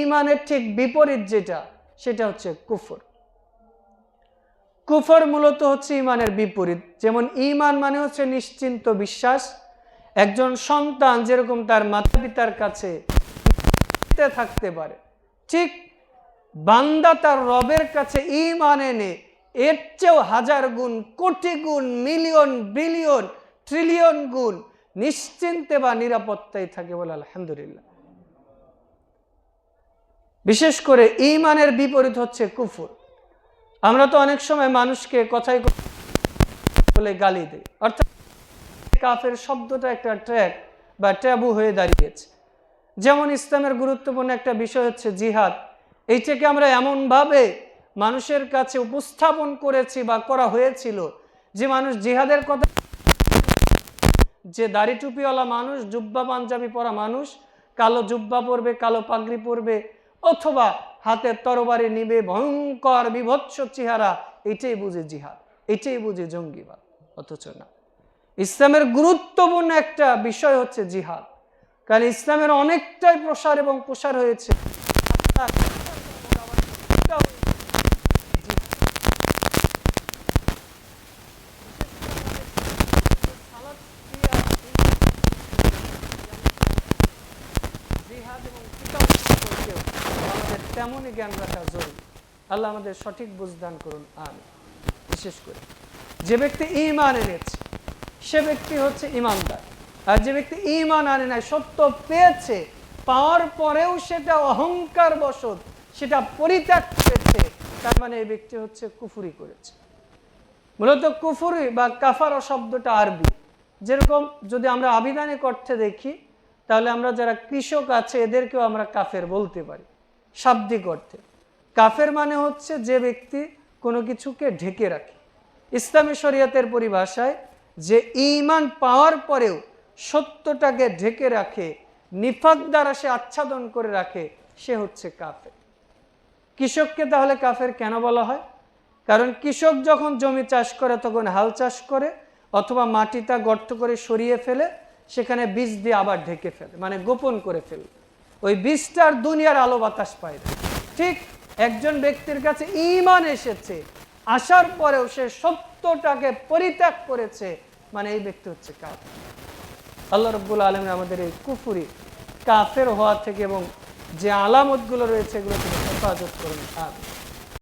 ইমানের ঠিক বিপরীত যেটা, সেটা হচ্ছে কুফর। কুফর মূলত হচ্ছে ইমানের বিপরীত। যেমন ইমান মানে হচ্ছে নিশ্চিন্ত বিশ্বাস। একজন সন্তান যেরকম তার মাতা পিতার কাছে থাকতে পারে, ঠিক বান্দা তার রবের কাছে ইমান এনে এর চেয়েও হাজার গুণ, কোটি গুণ, মিলিয়ন, বিলিয়ন, ট্রিলিয়ন গুণ নিশ্চিন্তে বা নিরাপত্তায় থাকে বলে আলহামদুলিল্লাহ। বিশেষ করে ইমানের বিপরীত হচ্ছে কুফুর। আমরা তো অনেক সময় মানুষকে কথাই বলে গালি দিই। অর্থাৎ কাফের শব্দটা একটা ট্র্যাক বা ট্যাবু হয়ে দাঁড়িয়েছে। যেমন ইসলামের গুরুত্বপূর্ণ একটা বিষয় হচ্ছে জিহাদ। এইটাকে আমরা এমনভাবে মানুষের কাছে উপস্থাপন করেছি বা করা হয়েছিল যে মানুষ জিহাদের কথা যে দাড়ি টুপিওয়ালা মানুষ, জুব্বা পাঞ্জাবি পরা মানুষ, কালো জুব্বা পরবে, কালো পাগড়ি পরবে অথবা হাতে তরবারি নিবে ভয়ঙ্কর বিভৎস চেহারা, এটাই বুঝে জিহাদ, এটাই বুঝে জঙ্গিবাদ, অথচ না। ইসলামের গুরুত্বপূর্ণ একটা বিষয় হচ্ছে জিহাদ, কারণ ইসলামের অনেকটাই প্রসার এবং প্রসার হয়েছে জিহাদ এবং কিতাব সম্পর্কেও আমাদের তেমনই জ্ঞান রাখা জরুরি। আল্লাহ আমাদের সঠিক বুঝদান করুন আমি বিশেষ করে, যে ব্যক্তি ইমান এনেছে, সে ব্যক্তি হচ্ছে ইমানদার আর যে ব্যক্তি ইমান আনে নাই, সত্য পেয়েছে, পাওয়ার পরেও সেটা অহংকার বশত সেটা পরিত্যাগ করেছে তার মানে এই ব্যক্তি হচ্ছে কুফুরি করেছে। মূলত কুফুরি বা কাফার শব্দটা আরবি। যেরকম যদি আমরা আবিধানিক অর্থে দেখি, তাহলে আমরা যারা কৃষক আছে, এদেরকেও আমরা কাফের বলতে পারি। শাব্দিক অর্থে। কাফের মানে হচ্ছে যে ব্যক্তি কোনো কিছুকে ঢেকে রাখে। ইসলামী শরীয়তের পরিভাষায় যে ইমান পাওয়ার পরেও সত্যটাকে ঢেকে রাখে, নিফাক দ্বারা সে আচ্ছাদন করে রাখে, সে হচ্ছে কাফের। কৃষককে তাহলে কাফের কেন বলা হয়? কারণ কৃষক যখন জমি চাষ করে তখন হাল চাষ করে অথবা মাটিটা গর্ত করে সরিয়ে ফেলে, সেখানে বীজ দিয়ে আবার ঢেকে ফেলে মানে গোপন করে ফেলে। ওই বীজটার দুনিয়ার আলো বাতাস পায় না। ঠিক একজন ব্যক্তির কাছে ইমান এসেছে, আসার পরেও সে সত্যটাকে পরিত্যাগ করেছে মানে এই ব্যক্তি হচ্ছে কাপ আল্লাহ রব্বুল আলম আমাদের এই কুফুরি কাফের হওয়া থেকে এবং যে আলামতগুলো রয়েছে এগুলো থেকে হেফাজত করুন। আমিন।